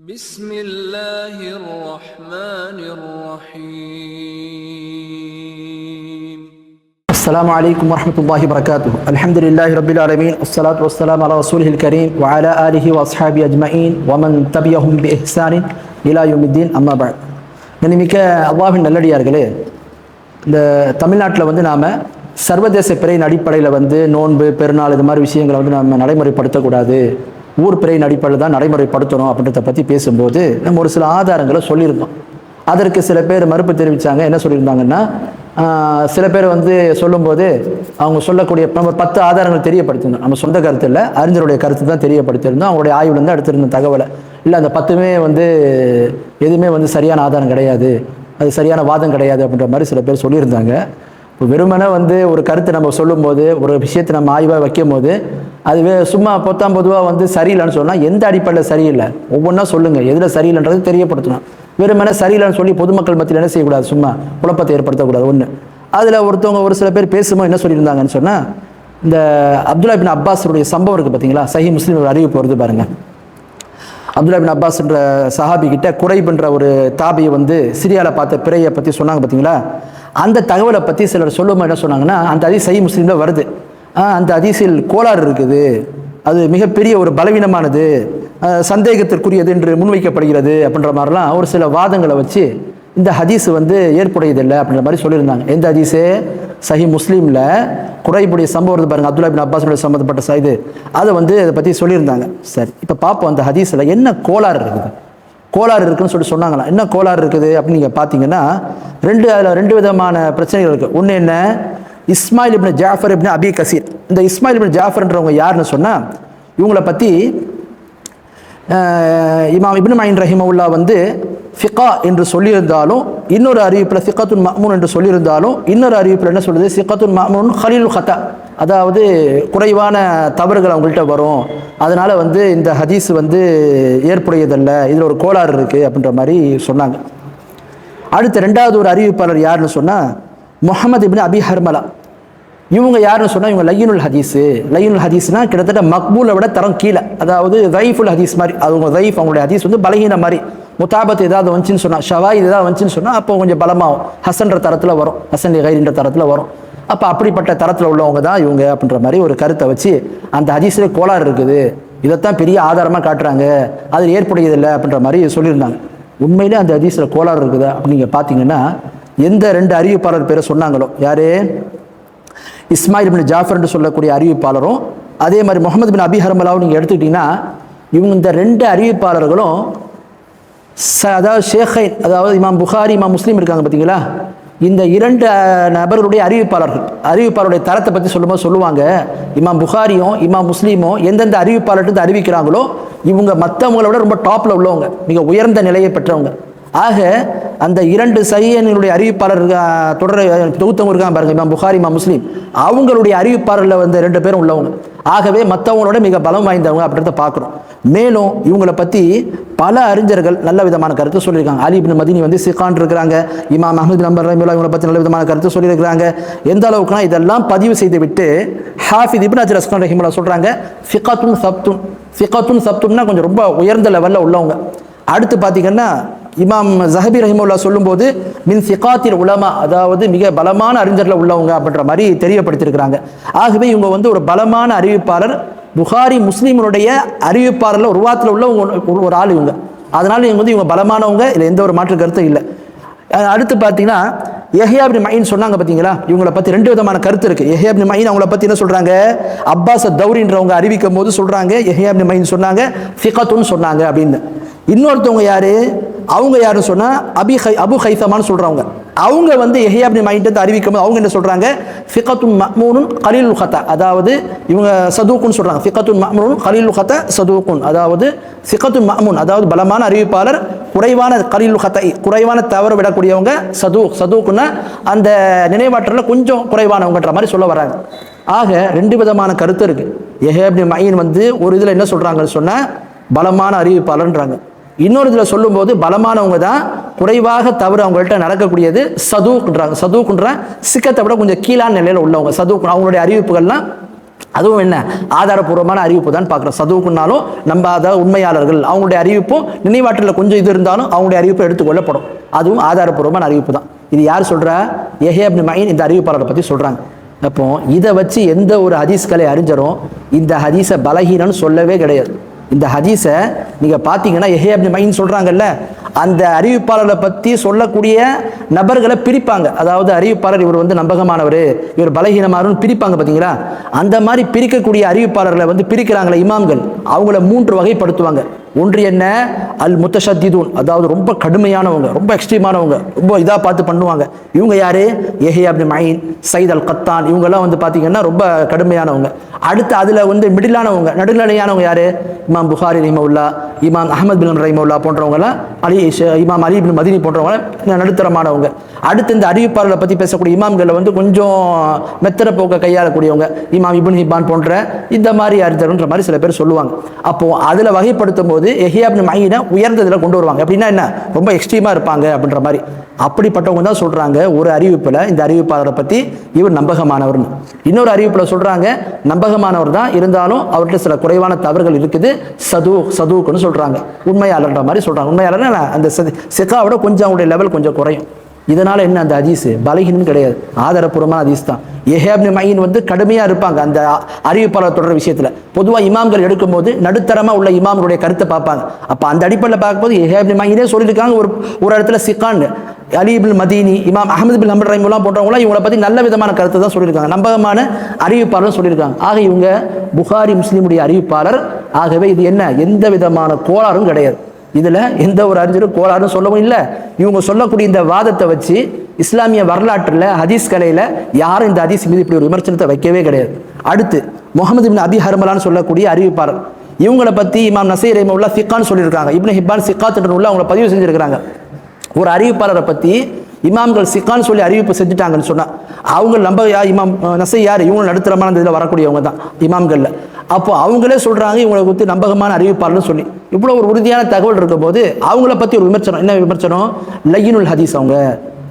بسم الله الرحمن الرحيم السلام عليكم ورحمة الله وبركاته الحمد لله رب العالمين والصلاة والسلام على رسوله الكريم وعلى آله وأصحابه أجمعين ومن تبعهم بإحسان إلى يوم الدين أما بعد கண்ணிமிக்க அல்லாஹின் நல்லடியார்களே இந்த தமிழ்நாட்டில் வந்து நாம் சர்வதேச பிறையின் அடிப்படையில் வந்து நோன்பு பெருநாள் இது மாதிரி விஷயங்களை வந்து நம்ம நடைமுறைப்படுத்தக்கூடாது ஊர் பிறையின் அடிப்படையில் தான் நடைமுறைப்படுத்தணும் அப்படின்றத பற்றி பேசும்போது நம்ம ஒரு சில ஆதாரங்களை சொல்லியிருந்தோம். அதற்கு சில பேர் மறுப்பு தெரிவித்தாங்க என்ன சொல்லியிருந்தாங்கன்னா சில பேர் வந்து சொல்லும்போது அவங்க சொல்லக்கூடிய நம்ம பத்து ஆதாரங்கள் தெரியப்படுத்திருந்தோம் நம்ம சொந்த கருத்து இல்லை அறிஞருடைய கருத்து தான் தெரியப்படுத்தியிருந்தோம். அவங்களுடைய ஆய்வுலேருந்து எடுத்திருந்த தகவலை. இல்லை அந்த பத்துமே வந்து எதுவுமே வந்து சரியான ஆதாரம் கிடையாது. அது சரியான வாதம் கிடையாது அப்படின்ற மாதிரி சில பேர் சொல்லியிருந்தாங்க. வெறுமனே வந்து ஒரு கருத்தை நம்ம சொல்லும்போது ஒரு விஷயத்தை நம்ம ஆய்வாக வைக்கும் போது அதுவே சும்மா பொத்தாம் பொதுவாக வந்து சரியில்லைன்னு சொன்னால் எந்த அடிப்படையில் சரியில்லை? ஒவ்வொன்றா சொல்லுங்கள் எதில் சரியில்லைன்றது தெரியப்படுத்தணும். வெறுமனே சரியில்லைன்னு சொல்லி பொதுமக்கள் மத்தியில் என்ன செய்யக்கூடாது? சும்மா குழப்பத்தை ஏற்படுத்தக்கூடாது. ஒன்று அதில் ஒருத்தவங்க ஒரு சில பேர் பேசும்போது என்ன சொல்லியிருந்தாங்கன்னு சொன்னால் இந்த அப்துல்லா பின் அப்பாஸருடைய சம்பவம் இருக்குது பார்த்தீங்களா சஹி முஸ்லீம் அறிவு அறிவிப்பு வருது பாருங்கள் அப்துல்லா பின் அப்பாஸ்ன்ற சஹாபி கிட்ட குறைபுன்ற ஒரு தாபியை வந்து சிரியாவில் பார்த்த பிறையை பற்றி சொன்னாங்க பார்த்தீங்களா அந்த தகவலை பற்றி சிலர் சொல்லும்போது என்ன சொன்னாங்கன்னா அந்த அதிசய் சை முஸ்லீமில் வருது. ஆ, அந்த அதிசயில் கோளாறு இருக்குது. அது மிகப்பெரிய ஒரு பலவீனமானது சந்தேகத்திற்குரியது என்று முன்வைக்கப்படுகிறது அப்படின்ற மாதிரிலாம் ஒரு சில வாதங்களை வச்சு இந்த ஹதீஸ் வந்து ஏற்புடையதில்லை அப்படின்ற மாதிரி சொல்லியிருந்தாங்க. எந்த ஹதீஸு? சஹி முஸ்லீமில். குறைபுடைய சம்பவம் இருக்கு பாருங்க அப்துல்லா பின் அப்பாஸோட சம்மந்தப்பட்ட சைது அதை வந்து அதை பற்றி சொல்லியிருந்தாங்க. சரி இப்போ பார்ப்போம் அந்த ஹதீஸில் என்ன கோளாறு இருக்குது. கோளாறு இருக்குன்னு சொல்லி சொன்னாங்களாம். என்ன கோளாறு இருக்குது அப்படின்னு நீங்கள் பார்த்தீங்கன்னா ரெண்டு அதில் ரெண்டு விதமான பிரச்சனைகள் இருக்குது ஒன்று என்ன? இஸ்மாயில் இப்னு ஜாஃபர் இப்னு அபி கசீர். இந்த இஸ்மாயில் இப்னு ஜாஃபர்ன்றவங்க யாருன்னு சொன்னால் இவங்களை பற்றி இமாம் இப்னு மைன் ரஹிமவுல்லா வந்து ஃபிகா என்று சொல்லியிருந்தாலும் இன்னொரு அறிவிப்பில் சிக்கத்துன் மஹ்மூன் என்று சொல்லியிருந்தாலும் இன்னொரு அறிவிப்பில் என்ன சொல்லுது? சிக்கத்துன் மஹ்மூன் ஹலீல் ஹத்தா அதாவது குறைவான தவறுகள் அவங்கள்ட்ட வரும். அதனால் வந்து இந்த ஹதீஸ் வந்து ஏற்புடையதல்ல. இதில் ஒரு கோளாறு இருக்குது அப்படின்ற மாதிரி சொன்னாங்க. அடுத்த ரெண்டாவது ஒரு அறிவிப்பாளர் யாருன்னு சொன்னால் முகமது இபின் அபி ஹர்மலா. இவங்க யாருன்னு சொன்னால் இவங்க லையுனுல் ஹதீஸு. லையுனுல் ஹதீஸ்னால் கிட்டத்தட்ட மக்பூலை விட தரம் கீழே. அதாவது ரைஃபுல் ஹதீஸ் மாதிரி. அவங்க ரைஃப் அவங்களுடைய ஹதீஸ் வந்து பலகீன மாதிரி. முத்தாபத் ஏதாவது வந்துச்சுன்னு சொன்னால் ஷவாய் ஏதாவது வந்துச்சுன்னு சொன்னால் அப்போ கொஞ்சம் பலமாகும். ஹசன்ற தரத்தில் வரும். ஹசன் கைரின்ற தரத்தில் வரும். அப்போ அப்படிப்பட்ட தரத்தில் உள்ளவங்க தான் இவங்க அப்படின்ற மாதிரி ஒரு கருத்தை வச்சு அந்த ஹதீஸில் கோளாறு இருக்குது. இதைத்தான் பெரிய ஆதாரமாக காட்டுறாங்க. அது ஏற்புடையதில்லை அப்படின்ற மாதிரி சொல்லியிருந்தாங்க. உண்மையிலே அந்த ஹதீஸில் கோளாறு இருக்குது. அப்படின்னு நீங்கள் பார்த்தீங்கன்னா எந்த ரெண்டு அறிவிப்பாளர் பேரை சொன்னாங்களோ? யாரு? இஸ்மாயில் பின் ஜாஃபர் என்று சொல்லக்கூடிய அறிவிப்பாளரும் அதே மாதிரி முகமது பின் அபி ஹர்மலாவும் நீங்கள் எடுத்துக்கிட்டிங்கன்னா இவங்க இந்த ரெண்டு அறிவிப்பாளர்களும் ச- அதாவது ஷேഖைன் அதாவது இமாம் புகாரி இமாம் முஸ்லீம் இருக்காங்க பார்த்தீங்களா இந்த இரண்டு நபர்களுடைய அறிவிப்பாளர்கள் அறிவிப்பாளருடைய தரத்தை பற்றி சொல்லும்போது சொல்லுவாங்க. இமாம் புகாரியும் இமாம் முஸ்லீமும் எந்தெந்த அறிவிப்பாளர்கிட்ட அறிவிக்கிறாங்களோ இவங்க மற்றவங்களை விட ரொம்ப டாப்பில் உள்ளவங்க மிக உயர்ந்த நிலையை பெற்றவங்க. ஆக அந்த இரண்டு சையனுடைய அறிவிப்பாளர் தொடர் தொகுத்தவங்க இருக்காங்க பாருங்க இமாம் புகாரி இமாம் முஸ்லீம். அவங்களுடைய அறிவிப்பாளரில் வந்து ரெண்டு பேரும் உள்ளவங்க. ஆகவே மற்றவங்களோட மிக பலம் வாய்ந்தவங்க அப்படின்றத பார்க்குறோம் மேலும் இவங்களை பற்றி பல அறிஞர்கள் நல்ல விதமான கருத்து சொல்லியிருக்காங்க. அலி மதினி வந்து சிகான் இருக்கிறாங்க. இமாம் அஹமது நம்பர் ரஹிமுல்லா இவங்களை பற்றி நல்ல விதமான கருத்து சொல்லியிருக்கிறாங்க. எந்த அளவுக்குனா இதெல்லாம் பதிவு செய்து விட்டு ஹாஃபித் இபின் அஜர் அஸ்கான் ரஹிமுல்லா சொல்கிறாங்க ஃபிகத்துன் சப்துன். ஃபிகத்துன் சப்துன்னா கொஞ்சம் ரொம்ப உயர்ந்த லெவலில் உள்ளவங்க. அடுத்து பார்த்தீங்கன்னா இமாம் ஜஹபி ரஹிமுல்லா சொல்லும்போது மின் சிகாத்தில் உலமா அதாவது மிக பலமான அறிஞர்களை உள்ளவங்க அப்படின்ற மாதிரி தெரியப்படுத்தியிருக்கிறாங்க. ஆகவே இவங்க வந்து ஒரு பலமான அறிவிப்பாளர். புகாரி முஸ்லீம்களுடைய அறிவிப்பாளரில் ஒரு வாரத்தில் உள்ள ஒரு- ஒரு ஆள் இவங்க. அதனால இவங்க வந்து இவங்க பலமானவங்க. இதில் எந்த ஒரு மாற்று கருத்தும் இல்லை. அடுத்து பார்த்தீங்கன்னா எஹியாபின் மைன் சொன்னாங்க பார்த்தீங்களா இவங்களை பற்றி ரெண்டு விதமான கருத்து இருக்கு. எஹியாபின் மைன் அவங்கள பற்றி என்ன சொல்றாங்க? அப்பாஸ் தௌரின்றவங்க அறிவிக்கும் போது சொல்றாங்க. எஹியாபின் மைன் சொன்னாங்க. ஃபிகத்துன்னு சொன்னாங்க அப்படின்னு. இன்னொருத்தவங்க யாரு? அவங்க யாருன்னு சொன்னால் அபி ஹை அபு ஹைசமான்னு சொல்றவங்க. அவங்க வந்து எஹியாபின் மைண்ட் அறிவிக்கும் போது அவங்க என்ன சொல்கிறாங்க ஃபிகத்துன் மஹ்மூனுன் கலீல் ஹத்தா. அதாவது இவங்க சதூக்குன்னு சொல்கிறாங்க ஃபிகத்துன் மஹ்மூனுன் கலீல் ஹத்தா சதூக்குன். அதாவது ஃபிகத்துன் மஹ்மூன் அதாவது பலமான அறிவிப்பாளர் குறைவான கலீல் ஹத்தை குறைவான தவறு விடக்கூடியவங்க சதூக். சதூக்குன்னா அந்த நினைவாற்றல கொஞ்சம் குறைவானவங்கன்ற மாதிரி சொல்ல வராங்க ஆக ரெண்டு விதமான கருத்து இருக்கு. எஹேப்னி மைன் வந்து ஒரு இதில் என்ன சொல்கிறாங்கன்னு சொன்னால் பலமான அறிவிப்பாளர்ன்றாங்க. இன்னொரு இதில் சொல்லும்போது பலமானவங்க தான் குறைவாக தவறு அவங்கள்ட்ட நடக்கக்கூடியது சதுக்குன்றாங்க. சதுக்குன்ற சிக்கத்தை விட கொஞ்சம் கீழான நிலையில் உள்ளவங்க. சதுக்கு அவங்களுடைய அறிவிப்புகள்லாம் அதுவும் என்ன? ஆதாரபூர்வமான அறிவிப்பு தான் பார்க்குறோம். சதுவுக்குனாலும் நம்ம அதை உண்மையாளர்கள். அவங்களுடைய அறிவிப்பும் நினைவாற்றலில் கொஞ்சம் இது இருந்தாலும் அவங்களுடைய அறிவிப்பு எடுத்துக்கொள்ளப்படும். அதுவும் ஆதாரபூர்வமான அறிவிப்பு தான். இது யார் சொல்கிறா எஹேப்னு மயின் இந்த அறிவிப்பாளரை பற்றி சொல்கிறாங்க அப்போ இதை வச்சு எந்த ஒரு ஹதீஸ்களை அறிஞரும் இந்த ஹதீஸை பலகீனம்னு சொல்லவே கிடையாது. இந்த ஹதீஸை நீங்கள் பார்த்தீங்கன்னா எஹே அப்படி மைன் சொல்கிறாங்கல்ல அந்த அறிவிப்பாளரை பற்றி சொல்லக்கூடிய நபர்களை பிரிப்பாங்க. அதாவது அறிவிப்பாளர் இவர் வந்து நம்பகமானவர் இவர் பலகீனமானவர்னு பிரிப்பாங்க பார்த்தீங்களா அந்த மாதிரி பிரிக்கக்கூடிய அறிவிப்பாளர்களை வந்து பிரிக்கிறாங்களே இமாம்கள். அவங்கள மூன்று வகைப்படுத்துவாங்க. ஒன்று என்ன? அல் முத்தஷத்திதூன் அதாவது ரொம்ப கடுமையானவங்க ரொம்ப எக்ஸ்ட்ரீமானவங்க ரொம்ப இதாக பார்த்து பண்ணுவாங்க. இவங்க யார்? ஏஹே அப்னு மைன் சைத் அல் கத்தான் இவங்கெல்லாம் வந்து பார்த்தீங்கன்னா ரொம்ப கடுமையானவங்க. அடுத்து அதில் வந்து மிடிலானவங்க நடுநிலையானவங்க யார்? இமாம் புகாரி ரஹிமவுல்லா இமாம் அஹமத் பின் ரஹிமவுல்லா போன்றவங்களாம் அலி இமாம் அலி இப்னு மதினி போன்றவங்க நடுத்தரமானவங்க. அடுத்து இந்த அறிவிப்பாளர்களை பற்றி பேசக்கூடிய இமாம்களை வந்து கொஞ்சம் மெத்தர போக்க கையாளக்கூடியவங்க இமாம் இபின் ஹிபான் போன்ற இந்த மாதிரி அறிஞர்ன்ற மாதிரி சில பேர் சொல்லுவாங்க. அப்போ அதில் வகைப்படுத்தும் போது எஹியாப்னு மைனை உயர்ந்ததில் கொண்டு வருவாங்க. அப்படின்னா என்ன? ரொம்ப எக்ஸ்ட்ரீமாக இருப்பாங்க அப்படின்ற மாதிரி. அப்படிப்பட்டவங்க தான் சொல்கிறாங்க ஒரு அறிவிப்பில் இந்த அறிவிப்பாளரை பற்றி இவர் நம்பகமானவர்னு. இன்னொரு அறிவிப்பில் சொல்கிறாங்க நம்பகமானவர் தான் இருந்தாலும் அவர்கிட்ட சில குறைவான தவறுகள் இருக்குது சது சதுக்குன்னு சொல்கிறாங்க உண்மையாளர்ன்ற மாதிரி சொல்கிறாங்க உண்மையாளர்னா என்ன? அந்த சிக்காவோட கொஞ்சம் அவங்களுடைய லெவல் கொஞ்சம் குறையும். இதனால் என்ன அந்த அதீஸ் பலகீனம் கிடையாது. ஆதாரப்பூர்வமான அதீஸ் தான். எஹேப்னு மையின் வந்து கடுமையாக இருப்பாங்க அந்த அறிவிப்பாளர் தொடர் விஷயத்தில். பொதுவாக இமாம்கள் எடுக்கும்போது நடுத்தரமாக உள்ள இமாம்களுடைய கருத்தை பார்ப்பாங்க. அப்போ அந்த அடிப்படையில் பார்க்கும்போது எஹேப்னு மையினே சொல்லியிருக்காங்க ஒரு ஒரு இடத்துல சிக்கான்னு. Ali Madini Imam Ahmad bin Hanbal ரஹிமுல்லாம் போன்றவங்களாம் இவங்களை பற்றி நல்ல விதமான கருத்தை தான் சொல்லியிருக்காங்க. நம்பகமான அறிவிப்பாளர் சொல்லியிருக்காங்க. ஆக இவங்க புகாரி முஸ்லீமுடைய அறிவிப்பாளர். ஆகவே இது என்ன? எந்த விதமான கோளாறும் கிடையாது. இதில் எந்த ஒரு அறிஞரும் கோளாறும் சொல்லவும் இல்லை இவங்க சொல்லக்கூடிய இந்த வாதத்தை வச்சு இஸ்லாமிய வரலாற்றில் ஹதீஸ் கலையில் யாரும் இந்த ஹதீஸ் மீது இப்படி ஒரு விமர்சனத்தை வைக்கவே கிடையாது. அடுத்து முகமது இப்னு அபி ஹர்மலான்னு சொல்லக்கூடிய அறிவிப்பாளர். இவங்களை பற்றி இமாம் நசீர் ரஹிமுல்லா சிக்கான்னு சொல்லியிருக்காங்க. இப்னு ஹிப்பான் சிக்காத்துட்டு உள்ள அவங்கள பதிவு செஞ்சுருக்காங்க ஒரு அறிவிப்பாளரை பற்றி இமாம்கள் சிக்கான்னு சொல்லி அறிவிப்பு செஞ்சுட்டாங்கன்னு சொன்னால் அவங்க நம்ப யார் இமாம் நசை யார்? இவங்க நடுத்தரமான இதில் வரக்கூடியவங்க தான் இமாம்களில். அப்போ அவங்களே சொல்கிறாங்க இவங்களை குறித்து நம்பகமான அறிவிப்பாளர்னு சொல்லி. இவ்வளோ ஒரு உறுதியான தகவல் இருக்கும்போது அவங்கள பற்றி ஒரு விமர்சனம் என்ன விமர்சனம்? லையினுல் ஹதீஸ் அவங்க.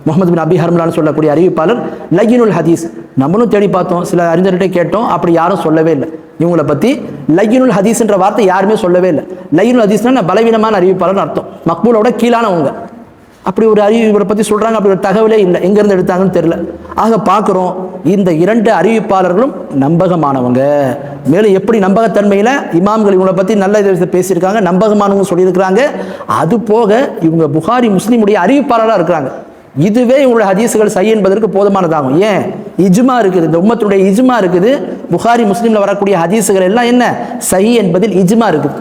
முகமது பின் அபி ஹர்மலான்னு சொல்லக்கூடிய அறிவிப்பாளர் லையினுல் ஹதீஸ். நம்மளும் தேடி பார்த்தோம் சில அறிஞர்கிட்ட கேட்டோம் அப்படி யாரும் சொல்லவே இல்லை. இவங்களை பற்றி லையினுல் ஹதீஸ்ன்ற வார்த்தை யாருமே சொல்லவே இல்லை. லையினுல் ஹதீஸ்னா பலவீனமான அறிவிப்பாளர்னு அர்த்தம். மக்பூலோட கீழானவங்க. அப்படி ஒரு அறிவு இவரை பற்றி சொல்கிறாங்க அப்படி ஒரு தகவலே இல்லை. எங்கேருந்து எடுத்தாங்கன்னு தெரியல. ஆக பார்க்குறோம் இந்த இரண்டு அறிவிப்பாளர்களும் நம்பகமானவங்க. மேலும் எப்படி நம்பகத்தன்மையில் இமாம்கள் இவங்களை பற்றி நல்ல இதை பேசியிருக்காங்க நம்பகமானவங்க சொல்லியிருக்கிறாங்க அது போக இவங்க புகாரி முஸ்லீமுடைய அறிவிப்பாளராக இருக்கிறாங்க. இதுவே இவங்களுடைய ஹதீஸுகள் சை என்பதற்கு போதுமானதாகும். ஏன்? இஜ்மா இருக்குது இந்த உம்மத்துடைய இஜ்மா இருக்குது புகாரி முஸ்லீமில் வரக்கூடிய ஹதீஸுகள் எல்லாம் என்ன? சை என்பதில் இஜ்மா இருக்குது.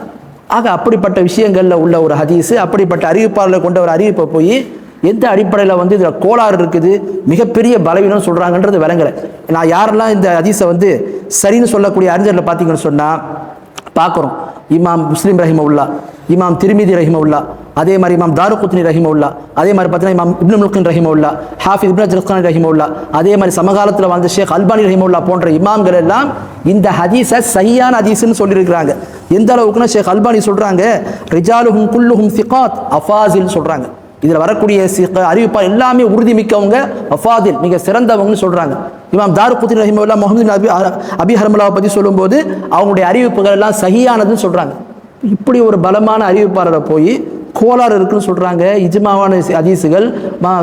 ஆக அப்படிப்பட்ட விஷயங்களில் உள்ள ஒரு ஹதீஸு அப்படிப்பட்ட அறிவிப்பாளர்களை கொண்ட ஒரு அறிவிப்பை போய் எந்த அடிப்படையில் வந்து இதில் கோளாறு இருக்குது மிகப்பெரிய பலவீனம் சொல்கிறாங்கன்றது விளங்கலை. நான் யாரெல்லாம் இந்த அதிசை வந்து சரின்னு சொல்லக்கூடிய அறிஞர்களை பார்த்தீங்கன்னு சொன்னால் பார்க்குறோம். இமாம் முஸ்லீம் ரஹிமவுல்லா இமாம் திருமிதி ரஹிமவுல்லா அதே மாதிரி இமாம் தாருகுத்னி ரஹிமவுல்லா அதே மாதிரி பார்த்தீங்கன்னா இமாம் இப்னு முல்கின் ரஹிமவுல்லா ஹாஃபிஸ் இப்னு ஜல்கான் ரஹிமவுல்லா அதே மாதிரி சமகாலத்தில் வாழ்ந்த ஷேக் அல்பானி ரஹிமவுல்லா போன்ற இமாம்கள் எல்லாம் இந்த ஹதீஸை சரியான ஹதீஸ்னு சொல்லியிருக்கிறாங்க. எந்த அளவுக்குன்னா ஷேக் அல்பானி சொல்கிறாங்க ரிஜாலுஹும் குல்லுஹும் சிகாத் அஃபாசில் சொல்கிறாங்க இதில் வரக்கூடிய சிக எல்லாமே உறுதிமிக்கவங்க அஃபாதில் மிக சிறந்தவங்கன்னு சொல்கிறாங்க இமாம் தாருகுத்தின் ரஹிமவுல்லா முகமது அபி அபி ஹர்மலாவை பற்றி சொல்லும்போது அவங்களுடைய அறிவிப்புகள் எல்லாம் சகியானதுன்னு சொல்கிறாங்க இப்படி ஒரு பலமான அறிவிப்பாளரை போய் கோளாறு இருக்குன்னு சொல்கிறாங்க இஜ்மாவான அதீசுகள் மா-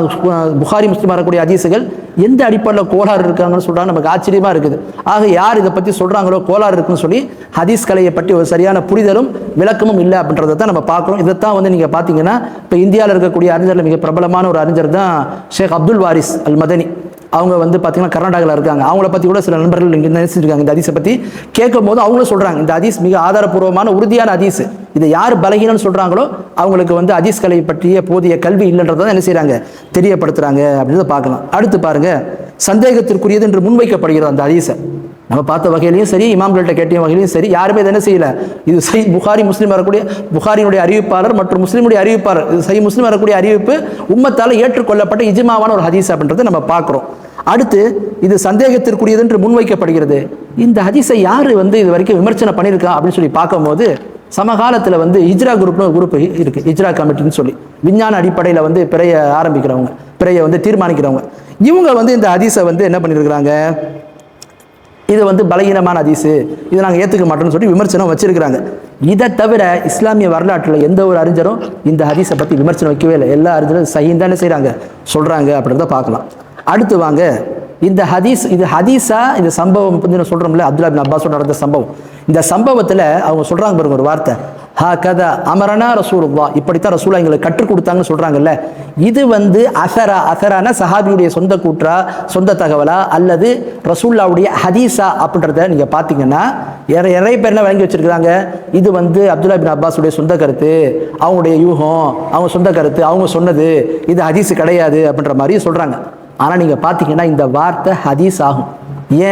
புகாரி முஸ்லீம் வரக்கூடிய அதீசுகள் எந்த அடிப்படையில் கோளாறு இருக்காங்கன்னு சொல்கிறாங்க நமக்கு ஆச்சரியமாக இருக்குது. ஆக யார் இதை பற்றி சொல்கிறாங்களோ கோளாறு இருக்குன்னு சொல்லி ஹதீஸ் கலையை பற்றி ஒரு சரியான புரிதலும் விளக்கமும் இல்லை அப்படின்றத தான் நம்ம பார்க்குறோம். இதைத்தான் வந்து நீங்கள் பார்த்தீங்கன்னா இப்போ இந்தியாவில் இருக்கக்கூடிய அறிஞரில் மிக பிரபலமான ஒரு அறிஞர் தான் ஷேக் அப்துல் வாரிஸ் அல் மதனி அவங்க வந்து பார்த்தீங்கன்னா கர்நாடகாவில் இருக்காங்க. அவங்கள பற்றி கூட சில நண்பர்கள் இங்கே நினைச்சிருக்காங்க. இந்த அதிசை பற்றி கேட்கும் போது அவங்களும் சொல்கிறாங்க இந்த அதிஸ் மிக ஆதாரப்பூர்வமான உறுதியான அதிஸ் இதை யார் பலகீனம்னு சொல்கிறாங்களோ அவங்களுக்கு வந்து ஹதீஸ் கலை பற்றிய போதிய கல்வி இல்லைன்றதை என்ன செய்கிறாங்க தெரியப்படுத்துகிறாங்க அப்படின்றத பார்க்கலாம். அடுத்து பாருங்கள் சந்தேகத்திற்குரியது என்று முன்வைக்கப்படுகிறது அந்த ஹதீஸை. நம்ம பார்த்த வகையிலையும் சரி இமாம்கள்ட்ட கேட்ட வகையிலையும் சரி யாருமே இதை என்ன செய்யலை. இது சை புகாரி முஸ்லீம் வரக்கூடிய புகாரினுடைய அறிவிப்பாளர் மற்றும் முஸ்லீமுடைய அறிவிப்பாளர் இது சை முஸ்லீம் வரக்கூடிய அறிவிப்பு உம்மத்தால் ஏற்றுக்கொள்ளப்பட்ட இஜிமாவான ஒரு ஹதீஸ் அப்படின்றத நம்ம பார்க்குறோம். அடுத்து இது சந்தேகத்திற்குரியது என்று முன்வைக்கப்படுகிறது. இந்த ஹதீஸை யார் வந்து இது வரைக்கும் விமர்சனம் பண்ணியிருக்கா அப்படின்னு சொல்லி பார்க்கும்போது சமகாலத்தில் வந்து இஜ்ரா குரூப்னு ஒரு குரூப் இருக்கு இஜ்ரா கமிட்டின்னு சொல்லி. விஞ்ஞான அடிப்படையில் வந்து பிறைய ஆரம்பிக்கிறவங்க பிறைய வந்து தீர்மானிக்கிறவங்க. இவங்க வந்து இந்த ஹதீஸை வந்து என்ன பண்ணியிருக்கிறாங்க இது வந்து பலகீனமான ஹதீஸு. இது நாங்கள் ஏற்றுக்க மாட்டோம்னு சொல்லி விமர்சனம் வச்சிருக்கிறாங்க. இதை தவிர இஸ்லாமிய வரலாற்றில் எந்த ஒரு அறிஞரும் இந்த ஹதீஸை பற்றி விமர்சனம் வைக்கவே இல்லை. எல்லா அறிஞரும் சைன் தானே செய்கிறாங்க சொல்கிறாங்க அப்படின்றத பார்க்கலாம். அடுத்து வாங்க. இந்த ஹதீஸ் இது ஹதீஸா இந்த சம்பவம் வந்து நான் சொல்கிறோம்ல அப்துல்லா பின் அப்பாஸோட நடந்த சம்பவம். இந்த சம்பவத்தில் அவங்க சொல்கிறாங்க பாருங்க ஒரு வார்த்தை. ஹா கதா அமரனா ரசூலுல்லா இப்படித்தான் ரசூலா எங்களுக்கு கற்றுக் கொடுத்தாங்கன்னு சொல்கிறாங்கல்ல இது வந்து அசரா அசரான சஹாபியுடைய சொந்த கூற்றா சொந்த தகவலா? அல்லது ரசூல்லாவுடைய ஹதீஸா அப்படின்றத நீங்கள் பார்த்தீங்கன்னா நிறைய பேர் என்ன வழங்கி வச்சிருக்கிறாங்க. இது வந்து அப்துல்லா பின் அப்பாஸுடைய சொந்த கருத்து. அவங்களுடைய யூகம் அவங்க சொந்த கருத்து அவங்க சொன்னது. இது ஹதீஸ் கிடையாது அப்படின்ற மாதிரி சொல்கிறாங்க ஆனால் நீங்கள் பார்த்தீங்கன்னா இந்த வார்த்தை ஹதீஸ் ஆகும்.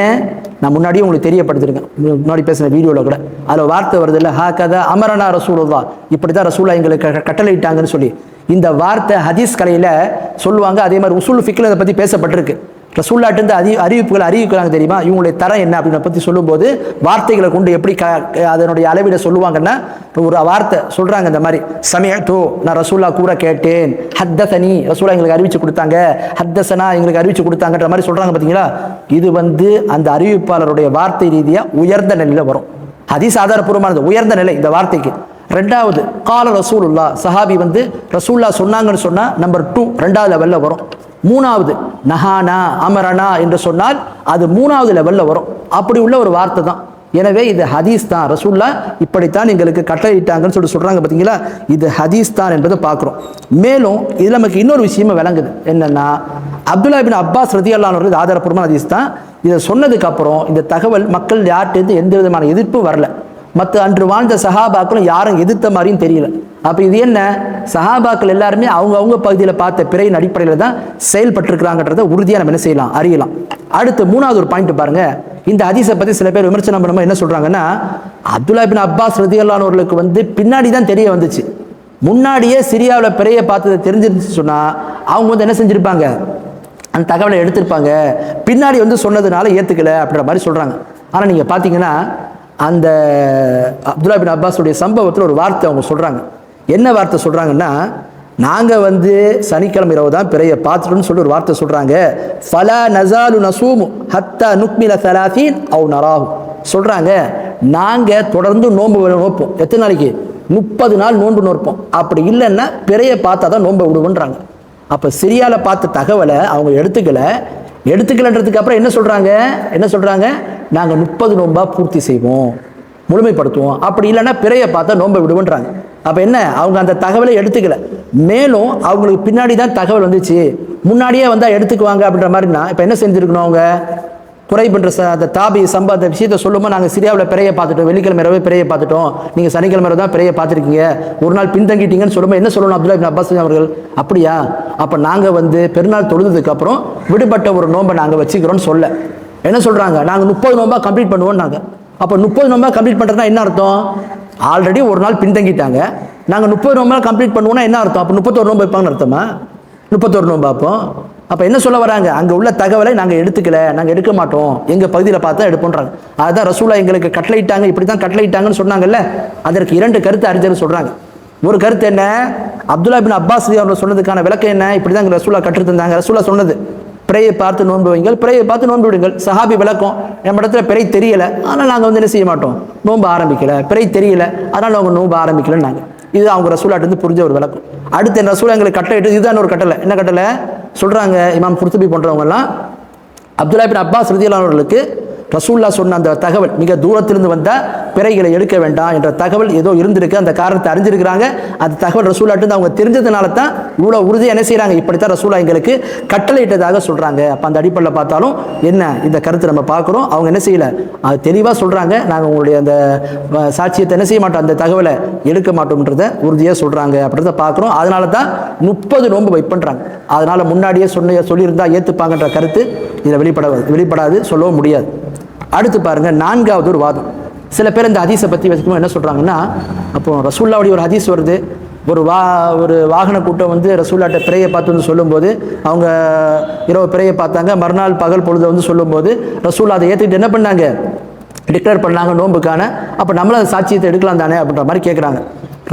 ஏன்? நான் முன்னாடியே உங்களுக்கு தெரியப்படுத்திருக்கேன். முன்னாடி பேசின வீடியோவில் கூட. அதில் வார்த்தை வருது இல்லை ஹா கதா அமரனா ரசூலுல்லா இப்படி தான் ரசூலா எங்களுக்கு க- கட்டளையிட்டாங்கன்னு சொல்லி. இந்த வார்த்தை ஹதீஸ் கலையில் சொல்லுவாங்க அதே மாதிரி உசூல் ஃபிக்கில் அதை பற்றி பேசப்பட்டிருக்கு. ரசூல்லாட்டு அறி அறிவிப்புகளை அறிவிக்கிறாங்க தெரியுமா? இவங்களுடைய தரம் என்ன அப்படின்னு பற்றி சொல்லும்போது வார்த்தைகளை கொண்டு எப்படி க அதனுடைய அளவிட சொல்லுவாங்கன்னா ஒரு வார்த்தை சொல்கிறாங்க இந்த மாதிரி சமயத்தோ நான் ரசூல்லா கூட கேட்டேன். ஹத்தசனி ரசூலா எங்களுக்கு அறிவிச்சு கொடுத்தாங்க. ஹத்தசனா எங்களுக்கு அறிவிச்சு கொடுத்தாங்கன்ற மாதிரி சொல்கிறாங்க பார்த்தீங்களா இது வந்து அந்த அறிவிப்பாளருடைய வார்த்தை ரீதியாக உயர்ந்த நிலையில் வரும். ஹதீஸ் ஆதாரப்பூர்வமானது உயர்ந்த நிலை இந்த வார்த்தைக்கு. ரெண்டாவது கால ரசூலுல்லா சஹாபி வந்து ரசூல்லா சொன்னாங்கன்னு சொன்னால் நம்பர் டூ ரெண்டாவது லெவலில் வரும். மூணாவது நஹானா அமரனா என்று சொன்னால் அது மூணாவது லெவலில் வரும். அப்படி உள்ள ஒரு வார்த்தை தான். எனவே இது ஹதீஸ் தான். ரசூல்லா இப்படித்தான் எங்களுக்கு கட்டளையிட்டாங்கன்னு சொல்லி சொல்கிறாங்க பார்த்தீங்களா இது ஹதீஸ் தான் என்பதை பார்க்குறோம். மேலும் இது நமக்கு இன்னொரு விஷயமா விளங்குது. என்னென்னா அப்துல்லா பின் அப்பாஸ் அல்லான்னு இது ஆதாரப்பூர்வமான ஹதீஸ் தான். இதை சொன்னதுக்கப்புறம் இந்த தகவல் மக்கள் யார்கிட்டேருந்து எந்த விதமான எதிர்ப்பும் வரல. மற்ற அன்று வாழ்ந்த சஹாபாக்களும் யாரும் எதிர்த்த மாதிரியும் தெரியல. அப்போ இது என்ன? சஹாபாக்கள் எல்லாருமே அவங்கவுங்க பகுதியில் பார்த்த பிறையின் அடிப்படையில் தான் செயல்பட்டிருக்கிறாங்கன்றத உறுதியாக நம்ம என்ன செய்யலாம்? அறியலாம். அடுத்து மூணாவது ஒரு பாயிண்ட் பாருங்க. இந்த ஹதீஸை பற்றி சில பேர் விமர்சனம் பண்ணும்போது என்ன சொல்கிறாங்கன்னா அப்துல்லா பின் அப்பாஸ் ரதியல்லானவர்களுக்கு வந்து பின்னாடி தான் தெரிய வந்துச்சு. முன்னாடியே சிரியாவில் பிறையை பார்த்தது தெரிஞ்சிருந்துச்சு சொன்னால் அவங்க வந்து என்ன செஞ்சுருப்பாங்க? அந்த தகவலை எடுத்திருப்பாங்க. பின்னாடி வந்து சொன்னதுனால ஏற்றுக்கல அப்படின்ற மாதிரி சொல்கிறாங்க ஆனால் நீங்கள் பார்த்தீங்கன்னா அந்த அப்துல்லா பின் அப்பாஸுடைய சம்பவத்தில் ஒரு வார்த்தை அவங்க சொல்கிறாங்க என்ன வார்த்தை சொல்கிறாங்கன்னா நாங்கள் வந்து சனிக்கிழமை இரவு தான் பிறைய பார்த்துட்டோம்னு சொல்லி ஒரு வார்த்தை சொல்கிறாங்க ஃபலா நசாலு நசூமு ஹத்தா நுக்மில சலாசீன் அவு நராகும் சொல்கிறாங்க நாங்கள் தொடர்ந்து நோன்பு நோப்போம். எத்தனை நாளைக்கு? முப்பது நாள் நோன்பு நோற்போம். அப்படி இல்லைன்னா பிறைய பார்த்தா தான் நோன்பை விடுவோன்றாங்க அப்போ சிரியாவில் பார்த்த தகவலை அவங்க எடுத்துக்கலை. எடுத்துக்கலன்றதுக்கு அப்புறம் என்ன சொல்கிறாங்க என்ன சொல்கிறாங்க நாங்கள் முப்பது நோன்பா பூர்த்தி செய்வோம். முழுமைப்படுத்துவோம். அப்படி இல்லைன்னா பிறையை பார்த்தா நோன்பை விடுவோன்றாங்க. அப்போ என்ன? அவங்க அந்த தகவலை எடுத்துக்கல. மேலும் அவங்களுக்கு பின்னாடி தான் தகவல் வந்துச்சு. முன்னாடியே வந்தால் எடுத்துக்குவாங்க அப்படின்ற மாதிரினா இப்போ என்ன செஞ்சுருக்கணும் அவங்க? குறை பண்ணுற ச அந்த தாபி சம்பா அந்த விஷயத்தை சொல்லும்போது நாங்கள் சிரியாவில் பிறைய பார்த்துட்டோம். வெள்ளிக்கிழமை இரவே பார்த்துட்டோம். நீங்கள் சனிக்கிழமை தான் பிறைய பார்த்துருக்கீங்க. ஒரு நாள் பின்தங்கிட்டீங்கன்னு சொல்லும்போது என்ன சொல்லணும் அப்துல்லா இப்னு அப்பாஸ் அவர்கள்? அப்படியா? அப்போ நாங்கள் வந்து பெருநாள் தொழுதுக்கப்புறம் விடுபட்ட ஒரு நோன்பை நாங்கள் வச்சுக்கிறோன்னு சொல்ல. என்ன சொல்கிறாங்க நாங்கள் முப்பது நோம்பாக கம்ப்ளீட் பண்ணுவோம் நாங்கள் அப்போ முப்பது நோம்பாக கம்ப்ளீட் பண்ணுறதுனா என்ன அர்த்தம்? ஆல்ரெடி ஒரு நாள் பின்தங்கிட்டாங்க. நாங்கள் முப்பது நோம்பாக கம்ப்ளீட் பண்ணுவோம்னா என்ன அர்த்தம்? அப்போ முப்பத்தோரு நோம்பு வைப்பாங்கன்னு அர்த்தமா? முப்பத்தோரு நோம்பு பார்ப்போம் அப்போ என்ன சொல்ல வராங்க? அங்கே உள்ள தகவலை நாங்கள் எடுத்துக்கல நாங்கள் எடுக்க மாட்டோம். எங்கள் பகுதியில் பார்த்தா எடுப்போன்றாங்க. அதுதான் ரசூலா எங்களுக்கு கட்டளையிட்டாங்க இப்படி தான் கட்டளையிட்டாங்கன்னு சொன்னாங்கல்ல? அதற்கு இரண்டு கருத்து அறிஞர் சொல்கிறாங்க ஒரு கருத்து என்ன? அப்துல்லா பின் அப்பாஸ் அவர்கள் சொன்னதுக்கான விளக்கம் என்ன? இப்படி தான் ரசூலா கற்று ரசூலா சொன்னது பிறையை பார்த்து நோன்பு வைங்கள் பிறையை பார்த்து நோன்பு விடுங்கள். சஹாபி விளக்கம் நம்ம இடத்துல பிறை தெரியல ஆனால் நாங்கள் வந்து என்ன செய்ய மாட்டோம்? நோன்பு ஆரம்பிக்கல பிறை தெரியல அதனால் அவங்க நோன்பு ஆரம்பிக்கலன்னு நாங்கள் இது அவங்க ரசூலாட்டிருந்து புரிஞ்ச ஒரு விளக்கம். அடுத்து என் ரசூலா எங்களுக்கு கட்டளை இதுதான் ஒரு கட்டளை. என்ன கட்டளை? சொல்கிறாங்க இமாம் குர்த்துபி போன்றவங்கெல்லாம் அப்துல்லா பின் அப்பாஸ் ரதியலானவர்களுக்கு ரசூல்லா சொன்ன அந்த தகவல் மிக தூரத்திலிருந்து வந்த பிறைகளை எடுக்க வேண்டாம் என்ற தகவல் ஏதோ இருந்திருக்கு அந்த காரணத்தை அறிஞ்சிருக்கிறாங்க. அந்த தகவல் ரசூலாட்டு அவங்க தெரிஞ்சதுனால தான் இவ்வளோ உறுதியாக என்ன செய்கிறாங்க இப்படித்தான் ரசூலா எங்களுக்கு கட்டளையிட்டதாக சொல்கிறாங்க அப்போ அந்த அடிப்படையில் பார்த்தாலும் என்ன இந்த கருத்தை நம்ம பார்க்குறோம். அவங்க என்ன செய்யல? அது தெளிவாக சொல்கிறாங்க நாங்கள் உங்களுடைய அந்த சாட்சியத்தை என்ன செய்ய மாட்டோம்? அந்த தகவலை எடுக்க மாட்டோம்ன்றத உறுதியாக சொல்கிறாங்க அப்படின்றத பார்க்குறோம். அதனால தான் முப்பது நோன்பு வைப்பண்றாங்க அதனால் முன்னாடியே சொன்ன சொல்லியிருந்தா ஏற்றுப்பாங்கன்ற கருத்து இதில் வெளிப்பட வெளிப்படாது சொல்லவும் முடியாது. அடுத்து பாருங்க நான்காவது ஒரு வாதம். சில பேர் இந்த ஹதீஸை பற்றி வச்சுக்கும்போது என்ன சொல்கிறாங்கன்னா அப்போ ரசூல்லாவுடைய ஒரு ஹதீஸ் வருது. ஒரு வா ஒரு வாகன கூட்டம் வந்து ரசூல்லாட்ட பிறையை பார்த்து வந்து சொல்லும்போது அவங்க இரவு பிறையை பார்த்தாங்க. மறுநாள் பகல் பொழுது வந்து சொல்லும்போது ரசூல்லா அதை ஏற்றுக்கிட்டு என்ன பண்ணாங்க? டிக்ளேர் பண்ணாங்க நோன்புக்கான. அப்போ நம்மளும் அந்த சாட்சியத்தை எடுக்கலாம் தானே அப்படின்ற மாதிரி கேட்குறாங்க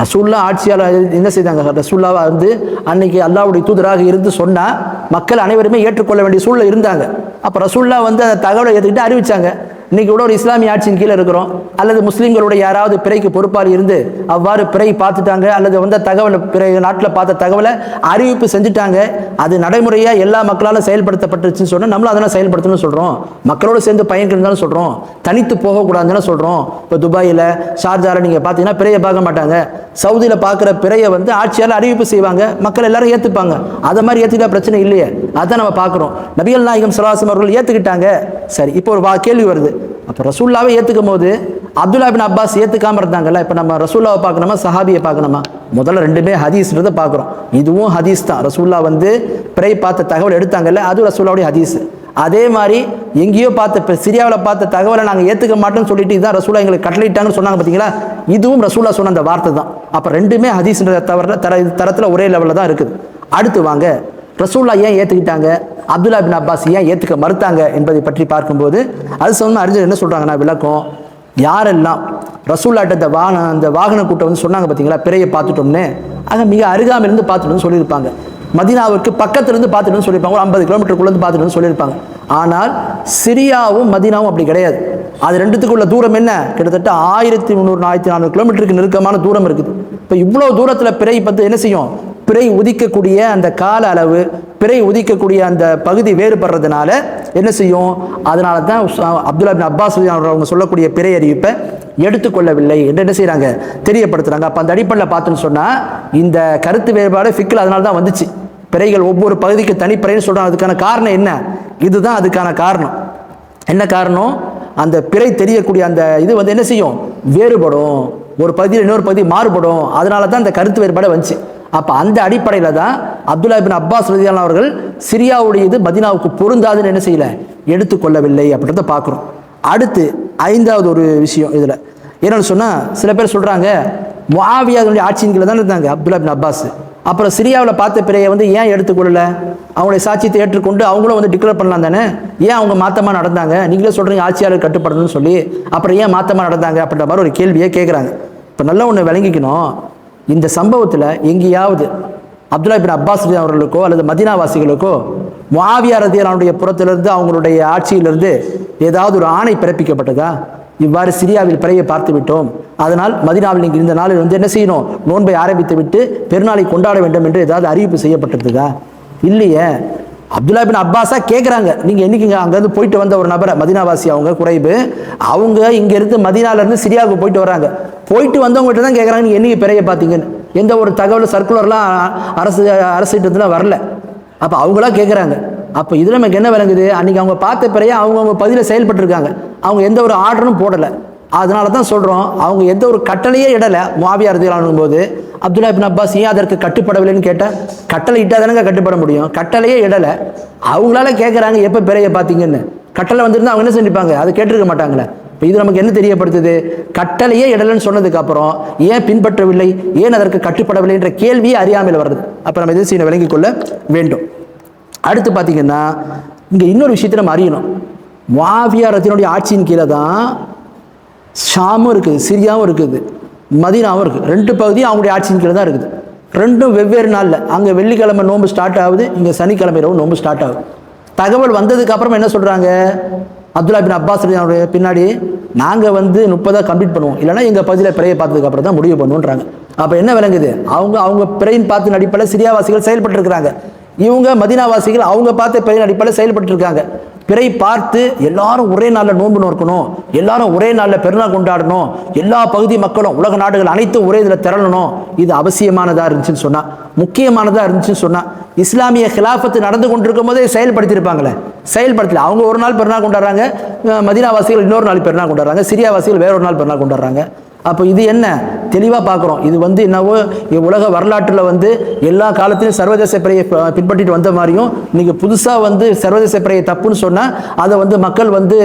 ரசூல்லா ஆட்சியாளர் என்ன செய்தாங்க? ரசூல்லாவை வந்து அன்னைக்கு அல்லாவுடைய தூதராக இருந்து சொன்னால் மக்கள் அனைவருமே ஏற்றுக்கொள்ள வேண்டிய சூழ்நிலை இருந்தாங்க. அப்போ ரசூல்லா வந்து அந்த தகவலை ஏற்றுக்கிட்டு அறிவிச்சாங்க. இன்னைக்கு கூட ஒரு இஸ்லாமிய ஆட்சியின் கீழே இருக்கிறோம். அல்லது முஸ்லீம்களுடைய யாராவது பிறைக்கு பொறுப்பாளி இருந்து அவ்வாறு பிறை பார்த்துட்டாங்க அல்லது வந்த தகவலை பிற நாட்டில் பார்த்த தகவலை அறிவிப்பு செஞ்சுட்டாங்க அது நடைமுறையாக எல்லா மக்களால் செயல்படுத்தப்பட்டுச்சுன்னு சொன்னால் நம்மளும் அதெல்லாம் செயல்படுத்தணும்னு சொல்கிறோம் மக்களோடு சேர்ந்து பயன்கள் சொல்கிறோம் தனித்து போகக்கூடாதுன்னு சொல்கிறோம் இப்போ துபாயில் ஷார்ஜாவில் நீங்கள் பார்த்தீங்கன்னா பிறையை பார்க்க மாட்டாங்க. சவுதியில் பார்க்குற பிறையை வந்து ஆட்சியாளர் அறிவிப்பு செய்வாங்க மக்கள் எல்லாரும் ஏற்றுப்பாங்க அதை மாதிரி ஏற்றுக்கிட்டா பிரச்சனை இல்லையே. அதான் நம்ம பார்க்குறோம். நபிகள் நாயகம் சலாசம் அவர்கள் ஏற்றுக்கிட்டாங்க சரி இப்போ ஒரு வா- கேள்வி வருது. அப்போ ரசூல்லாவே ஏற்றுக்கும் போது அப்துல்லா பின் அப்பாஸ் ஏற்றுக்காம இருந்தாங்கல்ல? இப்போ நம்ம ரசூல்லாவை பார்க்கணுமா சஹாபியை பார்க்கணுமா? முதல்ல ரெண்டுமே ஹதீஸ்ன்றத பார்க்குறோம். இதுவும் ஹதீஸ் தான். ரசூல்லா வந்து பிறை பார்த்த தகவல் எடுத்தாங்கல்ல அது ரசூல்லாவுடைய ஹதீஸ். அதே மாதிரி எங்கேயோ பார்த்த இப்போ சிரியாவில் பார்த்த தகவலை நாங்கள் ஏற்றுக்க மாட்டோம்னு சொல்லிட்டு இதுதான் ரசூலா எங்களுக்கு கட்டளையிட்டாங்கன்னு சொன்னாங்க பார்த்தீங்களா இதுவும் ரசூலா சொன்ன அந்த வார்த்தை தான். அப்போ ரெண்டுமே ஹதீஸ்ன்ற தவிர தர தரத்தில் ஒரே லெவலில் தான் இருக்குது. அடுத்து வாங்க ரசூல்லா ஏன் ஏற்றுக்கிட்டாங்க அப்துல்லா பின் அப்பாஸ் ஏன் ஏற்றுக்க மறுத்தாங்க என்பதை பற்றி பார்க்கும்போது அது சொன்ன அறிஞர் என்ன சொல்கிறாங்கன்னா விளக்கம் யாரெல்லாம் ரசூல்லாட்ட இந்த வாகன அந்த வாகன கூட்டம் வந்து சொன்னாங்க பார்த்தீங்களா பிறையை பார்த்துட்டோம்னு அங்கே மிக அருகாமல் இருந்து பார்த்துட்டோம்னு சொல்லியிருப்பாங்க. மதினாவுக்கு பக்கத்துலேருந்து பார்த்துட்டு பார்த்துட்டுன்னு சொல்லியிருப்பாங்க. ஒரு ஐம்பது கிலோமீட்டருக்குள்ளேருந்து பார்த்துட்டுன்னு சொல்லியிருப்பாங்க. ஆனால் சிரியாவும் மதினாவும் அப்படி கிடையாது. அது ரெண்டுத்துக்குள்ள தூரம் என்ன? கிட்டத்தட்ட ஆயிரத்தி முந்நூறு ஆயிரத்தி நானூறு கிலோமீட்டருக்கு நெருக்கமான தூரம் இருக்குது. இப்போ இவ்வளோ தூரத்தில் பிறை பத்து என்ன செய்யும்? பிறை உதிக்கக்கூடிய அந்த கால அளவு பிறை உதிக்கக்கூடிய அந்த பகுதி வேறுபடுறதுனால என்ன செய்யும்? அதனால தான் அப்துல்லா பின் அப்பாஸ் அவங்க சொல்லக்கூடிய பிறை அறிவிப்பை எடுத்துக்கொள்ளவில்லை என்று என்ன செய்கிறாங்க தெரியப்படுத்துகிறாங்க அப்போ அந்த அடிப்படையில் பார்த்தோன்னு சொன்னால் இந்த கருத்து வேறுபாடு ஃபிக்கில் அதனால தான் வந்துச்சு. பிறைகள் ஒவ்வொரு பகுதிக்கு தனிப்பிறைன்னு சொல்கிறாங்க அதுக்கான காரணம் என்ன? இதுதான் அதுக்கான காரணம். என்ன காரணம்? அந்த பிறை தெரியக்கூடிய அந்த இது வந்து என்ன செய்யும்? வேறுபடும். ஒரு பகுதியில் இன்னொரு பகுதி மாறுபடும். அதனால தான் அந்த கருத்து வேறுபாடு வந்துச்சு. அப்போ அந்த அடிப்படையில் தான் அப்துல்லா பின் அப்பாஸ் ரதியான் அவர்கள் சிரியாவுடைய இது மதினாவுக்கு பொருந்தாதுன்னு என்ன செய்யலை? எடுத்துக்கொள்ளவில்லை அப்படின்றத பார்க்குறோம். அடுத்து ஐந்தாவது ஒரு விஷயம் இதில். என்னென்னு சொன்னால் சில பேர் சொல்கிறாங்க முஆவியாவுடைய ஆட்சியின் கீழே தான் இருந்தாங்க அப்துல்லா பின் அப்பாஸ். அப்புறம் சிரியாவில் பார்த்த பிறையை வந்து ஏன் எடுத்துக்கொள்ளல அவங்களுடைய சாட்சியத்தை ஏற்றுக்கொண்டு அவங்களும் வந்து டிக்ளேர் பண்ணலாம் தானே? ஏன் அவங்க மாத்தமாக நடந்தாங்க? நீங்களே சொல்கிறீங்க ஆட்சியாளர் கட்டுப்படணும்னு சொல்லி. அப்புறம் ஏன் மாத்தமாக நடந்தாங்க அப்படின்ற மாதிரி ஒரு கேள்வியை கேட்குறாங்க இப்போ நல்லா ஒன்று விளங்கிக்கணும். இந்த சம்பவத்தில் எங்கேயாவது அப்துல்லா பின் அப்பாஸ் அவர்களுக்கோ அல்லது மதீனாவாசிகளுக்கோ முஆவியா ரதியலானுடைய புறத்திலிருந்து அவங்களுடைய ஆட்சியிலிருந்து ஏதாவது ஒரு ஆணை பிறப்பிக்கப்பட்டதா? இவ்வாறு சிரியாவில் பிறையை பார்த்து விட்டோம். அதனால் மதினாவில் நீங்கள் இந்த நாளில் வந்து என்ன செய்யணும்? நோன்பை ஆரம்பித்து விட்டு பெருநாளை கொண்டாட வேண்டும் என்று ஏதாவது அறிவிப்பு செய்யப்பட்டிருக்குதா? இல்லையே. அப்துல்லா பின் அப்பாஸா கேட்குறாங்க நீங்கள் என்னைக்குங்க அங்கேருந்து போயிட்டு வந்த ஒரு நபரை? மதினாவாசி அவங்க குறைவு அவங்க இங்கேருந்து மதினாலேருந்து சிரியாவுக்கு போயிட்டு வராங்க. போயிட்டு வந்தவங்ககிட்ட தான் கேட்குறாங்க நீங்கள் என்றைக்கு பிறைய பார்த்தீங்கன்னு? எந்த ஒரு தகவல் சர்க்குலர்லாம் அரசு அரசுலாம் வரல. அப்போ அவங்களா கேட்குறாங்க அப்போ இதில் நமக்கு என்ன விளங்குது? அன்றைக்கி அவங்க பார்த்த பிறையே அவங்கவுங்க பதில செயல்பட்டுருக்காங்க. அவங்க எந்த ஒரு ஆர்டரும் போடலை. அதனால தான் சொல்கிறோம் அவங்க எந்த ஒரு கட்டளையே இடலை. மாவியார் ரதிலானும் போது அப்துல்லா பின் அப்பாஸ் ஏன் அதற்கு கட்டுப்படவில்லைன்னு கேட்டால் கட்டளை இட்டால் தானங்க கட்டுப்பட முடியும். கட்டளையே இடலை. அவங்களால கேட்குறாங்க எப்போ பிறைய பார்த்தீங்கன்னு கட்டளை வந்திருந்தால் அவங்க என்ன செஞ்சுப்பாங்க அதை கேட்டிருக்க மாட்டாங்களே. இப்போ இது நமக்கு என்ன தெரியப்படுத்துது? கட்டளையே இடலைன்னு சொன்னதுக்கப்புறம் ஏன் பின்பற்றவில்லை? ஏன் அதற்கு கட்டுப்படவில்லை என்ற கேள்வியே அறியாமல் வருது அப்போ நம்ம எது செய்யணும் விளங்கிக் கொள்ள வேண்டும். அடுத்து பார்த்தீங்கன்னா இங்கே இன்னொரு விஷயத்தை நம்ம அறியணும். மாவியாரத்தினுடைய ஆட்சியின் கீழே தான் ஷாமும் இருக்குது சிரியாவும் இருக்குது மதீனாவும் இருக்குது. ரெண்டு பகுதியும் அவங்களுடைய ஆட்சியின் கீழே தான் இருக்குது. ரெண்டும் வெவ்வேறு நாளில். அங்கே வெள்ளிக்கிழமை நோன்பு ஸ்டார்ட் ஆகுது இங்கே சனிக்கிழமை இரவு நோன்பு ஸ்டார்ட் ஆகுது. தகவல் வந்ததுக்கப்புறம் என்ன சொல்கிறாங்க அப்துல்லா பின் அப்பாஸ் அவருடைய பின்னாடி நாங்கள் வந்து முப்பதாக கம்ப்ளீட் பண்ணுவோம். இல்லைன்னா எங்கள் பகுதியில் பிறையை பார்த்ததுக்கப்புறம் தான் முடிவு பண்ணுவோன்றாங்க அப்போ என்ன விளங்குது? அவங்க அவங்க பிறையின் பார்த்து அடிப்படையில் சிரியாவாசிகள் செயல்பட்டு இவங்க மதினாவாசிகள் அவங்க பார்த்த பிறையின் அடிப்படையில் செயல்பட்டுருக்காங்க. பிறை பார்த்து எல்லாரும் ஒரே நாளில் நோன்பு நோக்கணும் எல்லாரும் ஒரே நாளில் பெருநாள் கொண்டாடணும் எல்லா பகுதி மக்களும் உலக நாடுகள் அனைத்தும் ஒரே இதில் திரளணும். இது அவசியமானதாக இருந்துச்சுன்னு சொன்னால் முக்கியமானதாக இருந்துச்சுன்னு சொன்னால் இஸ்லாமிய கிலாஃபத்து நடந்து கொண்டிருக்கும் போதே செயல்படுத்தியிருப்பாங்களே. செயல்படுத்தல. அவங்க ஒரு நாள் பெருநாள் கொண்டாடுறாங்க மதினாவாசிகள் இன்னொரு நாள் பெருநாள் கொண்டாடுறாங்க சிரியாவாசிகள் வேற ஒரு நாள் பெருநாள் கொண்டாடுறாங்க. அப்போ இது என்ன? தெளிவாக பார்க்குறோம் இது வந்து என்னவோ உலக வரலாற்றில் வந்து எல்லா காலத்திலும் சர்வதேச பிறையை பின்பற்றிட்டு வந்த மாதிரியும் நீங்கள் புதுசாக வந்து சர்வதேச பிறையை தப்புன்னு சொன்னால் அதை வந்து மக்கள் வந்து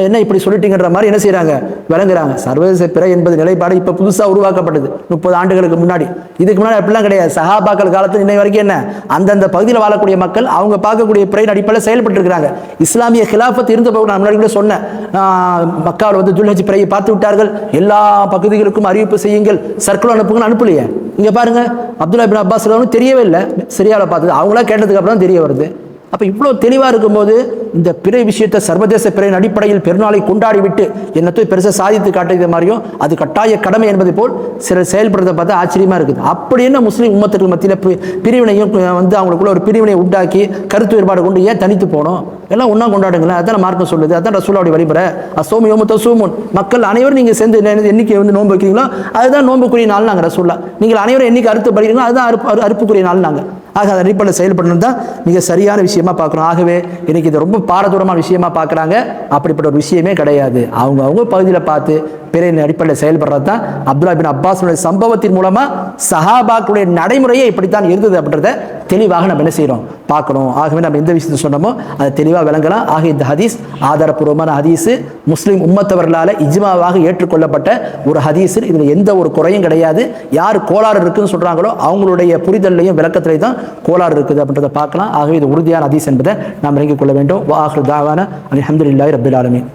என்ன இப்படி சொல்லிட்டீங்கன்ற மாதிரி என்ன செய்கிறாங்க விளங்குறாங்க. சர்வதேச பிறை என்பது நிலைப்பாடு இப்போ புதுசாக உருவாக்கப்பட்டது முப்பது ஆண்டுகளுக்கு முன்னாடி. இதுக்கு முன்னாடி அப்படிலாம் கிடையாது. சஹாபாக்கள் காலத்தில் இன்னை வரைக்கும் என்ன? அந்தந்த பகுதியில் வாழக்கூடிய மக்கள் அவங்க பார்க்கக்கூடிய பிறையின் அடிப்படையில் செயல்பட்டு இருக்கிறாங்க. இஸ்லாமிய கிலாஃபத் இருந்த போது நான் முன்னாடி கூட சொன்னேன். ஆஹ், மக்காவில் வந்து துல்ஹஜ் பிறையை பார்த்து விட்டார்கள். எல்லா பகுதிகளுக்கும் அறிவிப்பு செய்யுங்கள். சர்க்குலர் அனுப்புங்கன்னு அனுப்பலையே. இங்கே பாருங்க அப்துல்லா பின் அப்பாஸ் தெரியவே இல்லை. சிரியாவில் பார்த்தது. அவங்களா கேட்டதுக்கு அப்புறம் தான் தெரிய வருது. அப்போ இவ்வளோ தெளிவாக இருக்கும்போது இந்த பிறை விஷயத்தை சர்வதேச பிறையின் அடிப்படையில் பெருநாளை கொண்டாடி விட்டு என்னத்தை பெருசாக சாதித்து காட்டுகிற மாதிரியும் அது கட்டாய கடமை என்பது போல் சிலர் செயல்படுறதை பார்த்தா ஆச்சரியமாக இருக்குது. அப்படி என்ன முஸ்லீம் உம்மத்திற்கு மத்தியில் பிரிவினையும் வந்து அவங்களுக்குள்ள ஒரு பிரிவினை உண்டாக்கி கருத்து வேறுபாடு கொண்டு ஏன் தனித்து போனோம்? எல்லாம் ஒன்றா கொண்டாடுங்களேன். அதான் மார்க்கம் சொல்லுது. அதான் ரசூலாவுடைய வழிமுறை. அசோமி ஓமத்த சூமுன் மக்கள் அனைவரும் நீங்கள் சேர்ந்து எண்ணிக்கை வந்து நோன்பு வைக்கிறீங்களோ அதுதான் நோன்புக்குரிய நாள் நாங்கள் ரசூல்லா நீங்கள் அனைவரும் எண்ணிக்கை அறுத்து படிக்கிறீங்களோ அதுதான் அறுப்பு அறுப்புக்குரிய நாள் நாங்கள் ஆக அதன் அடிப்படையில் செயல்படணும் தான் மிக சரியான விஷயமா பார்க்குறோம். ஆகவே இன்னைக்கு இது ரொம்ப பாரதூரமான விஷயமா பார்க்குறாங்க. அப்படிப்பட்ட ஒரு விஷயமே கிடையாது. அவங்க அவங்க பகுதியில் பார்த்து பிறையின் அடிப்படையில் செயல்படுறது தான் அப்துல்லா பின் அப்பாஸுடைய சம்பவத்தின் மூலமாக சஹாபாக்களுடைய நடைமுறையே இப்படித்தான் இருந்தது அப்படின்றத தெளிவாக நம்ம என்ன செய்கிறோம் பார்க்கணும். ஆகவே நம்ம எந்த விஷயத்தை சொன்னோமோ அதை தெளிவாக விளங்கலாம். ஆக இந்த ஹதீஸ் ஆதாரப்பூர்வமான ஹதீஸ். முஸ்லீம் உம்மத்தவர்களால் இஜ்மாவாக ஏற்றுக்கொள்ளப்பட்ட ஒரு ஹதீஸு இதில் எந்த ஒரு குறையும் கிடையாது. யார் கோளாறு இருக்குன்னு சொல்கிறாங்களோ அவங்களுடைய புரிதல்லையும் விளக்கத்திலையும் தான் கோளாறு இருக்குது அப்படின்றத பார்க்கலாம். ஆகவே இது உறுதியான ஹதீஸ் என்பதை நாம் விளங்கிக் கொள்ள வேண்டும். வாஹர் தாவான. அலமதுல்லாஹி ரபுல் ஆலமின்.